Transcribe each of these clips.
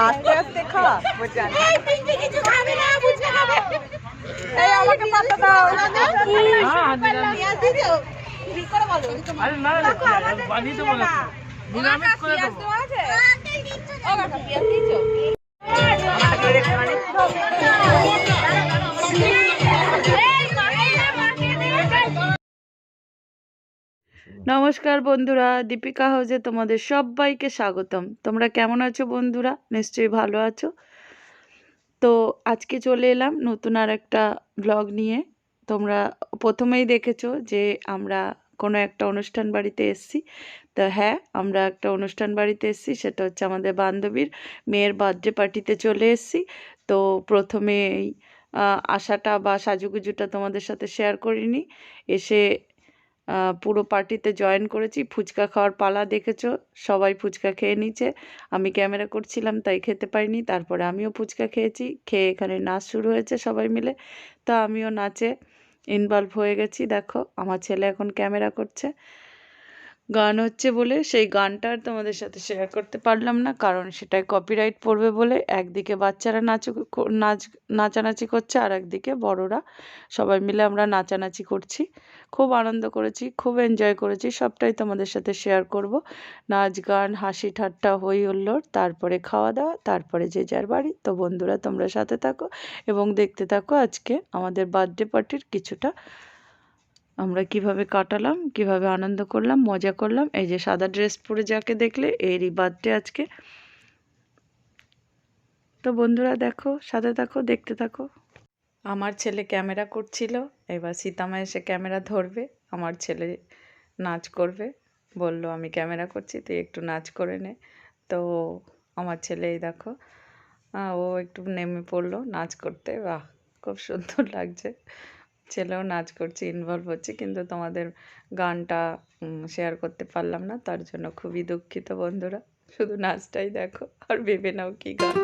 আস্তে আস্তে খাওয়া এই আমাকে পাতা দাও আরে না বানিয়ে দেবো না নিরামিষ করে দেবো নমস্কার বন্ধুরা, দীপিকা হাউজে তোমাদের সবাইকে স্বাগতম। তোমরা কেমন আছো বন্ধুরা? নিশ্চয়ই ভালো আছো। তো আজকে চলে এলাম নতুন আর একটা ব্লগ নিয়ে। তোমরা প্রথমেই দেখেছ যে আমরা কোনো একটা অনুষ্ঠান বাড়িতে এসেছি। তো হ্যাঁ আমরা একটা অনুষ্ঠান বাড়িতে এসেছি, সেটা হচ্ছে আমাদের বান্ধবীর মেয়ের বার্থডে পার্টিতে চলে এসেছি। তো প্রথমেই আশাটা বা সাজুগুজুটা তোমাদের সাথে শেয়ার করিনি। এসে পুরো পার্টিতে জয়েন করেছি। ফুচকা খাওয়ার পালা দেখেছ? সবাই ফুচকা খেয়ে নিচ্ছে। আমি ক্যামেরা করছিলাম, তাই খেতে পারিনি। তারপরে আমিও ফুচকা খেয়েছি। খেয়ে এখানে নাচ শুরু হয়েছে সবাই মিলে। তা আমিও নাচে ইনভলভ হয়ে গেছি। দেখো, আমার ছেলে এখন ক্যামেরা করছে। গান হচ্ছে বলে সেই গানটা আর তোমাদের সাথে শেয়ার করতে পারলাম না, কারণ সেটাই কপিরাইট পড়বে বলে একদিকে বাচ্চারা নাচু নাচ নাচানাচি করছে আর একদিকে বড়রা সবাই মিলে আমরা নাচানাচি করছি। খুব আনন্দ করেছি, খুব এনজয় করেছি, সবটাই তোমাদের সাথে শেয়ার করব। নাচ গান, হাসি ঠাট্টা হই হুল্লোড়, তারপরে খাওয়া দাওয়া, তারপরে যে যার বাড়ি। তো বন্ধুরা তোমরা সাথে থাকো এবং দেখতে থাকো আজকে আমাদের বার্থডে পার্টির কিছুটা আমরা কীভাবে কাটালাম, কীভাবে আনন্দ করলাম, মজা করলাম, এই যে সাদা ড্রেস পরে যাকে দেখলে এরই বার্থডে আজকে। তো বন্ধুরা দেখো, সাথে থাকো, দেখতে থাকো। আমার ছেলে ক্যামেরা করছিল, এবার সীতামা এসে ক্যামেরা ধরবে, আমার ছেলে নাচ করবে। বলল, আমি ক্যামেরা করছি, তুই একটু নাচ করে নে। তো আমার ছেলে এই দেখো ও একটু নেমে পড়ল নাচ করতে। বাহ, খুব সুন্দর লাগছে। ছেলেও নাচ করছে ইনভলভ হচ্ছে, কিন্তু তোমাদের গানটা শেয়ার করতে পারলাম না, তার জন্য খুবই দুঃখিত বন্ধুরা। শুধু নাচটাই দেখো, আর ভেবে নাও কি গান।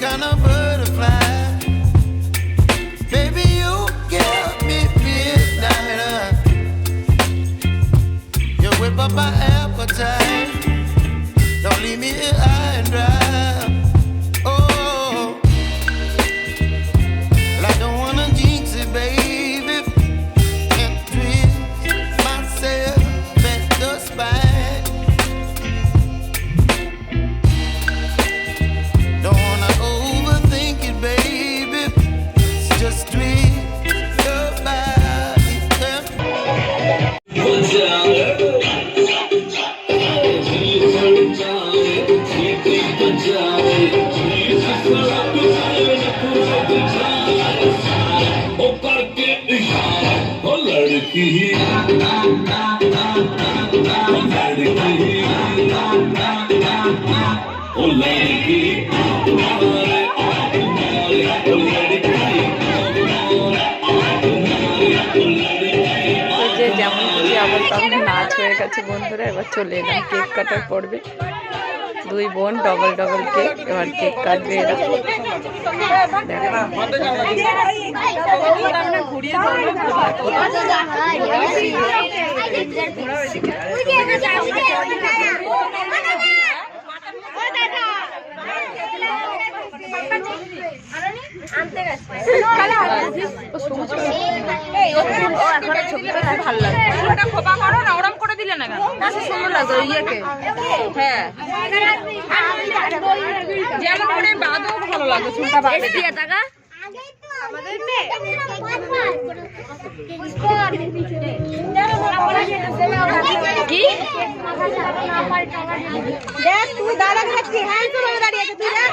Kind of যে যেমন খুশি আবার তখন নাচ হয়ে গেছে বন্ধুরা এবার চলে এলাম কেক কাটার পড়বে দুই বোন ডবল ডবল কেক এবার কেক কাটবে এরা দেখো ওটা খোপা করো না ওরম করে দিলে না কেন? সুন্দর লাগতো ইয়েকে। হ্যাঁ। যেমন করে বাদও ভালো লাগে চুলটা বাঁধতে কি? দেখ তুই দাদা খাচ্ছি। হ্যাঁ তো দাঁড়িয়ে তুই দেখ।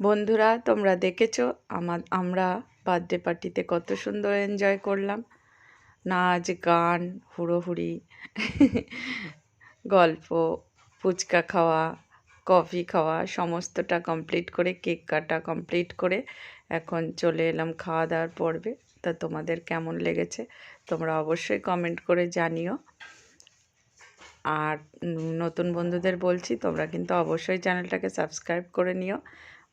বন্ধুরা, তোমরা দেখেছ আমার আমরা বার্থডে পার্টিতে কত সুন্দর এনজয় করলাম। নাচ, গান, হুড়োহুড়ি, গল্প, ফুচকা খাওয়া কফি খাওয়া, সমস্তটা কমপ্লিট করে কেক কাটা কমপ্লিট করে এখন চলে এলাম খাওয়া দাওয়ার পর্বে। তা তোমাদের কেমন লেগেছে? তোমরা অবশ্যই কমেন্ট করে জানিও। আর নতুন বন্ধুদের বলছি, তোমরা কিন্তু অবশ্যই চ্যানেলটাকে সাবস্ক্রাইব করে নিও।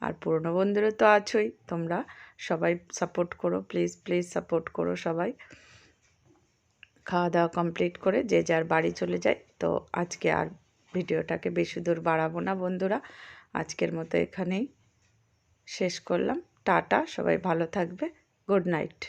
আর পুরনো বন্ধুরা তো আছোই, তোমরা সবাই সাপোর্ট করো, প্লিজ প্লিজ সাপোর্ট করো সবাই। খাওয়া দাওয়া কমপ্লিট করে যে যার বাড়ি চলে যায়, তো আজকে আর ভিডিওটাকে বেশি দূর বাড়াবো না বন্ধুরা। আজকের মতো এখানেই শেষ করলাম। টাটা, সবাই ভালো থাকবে। Good night.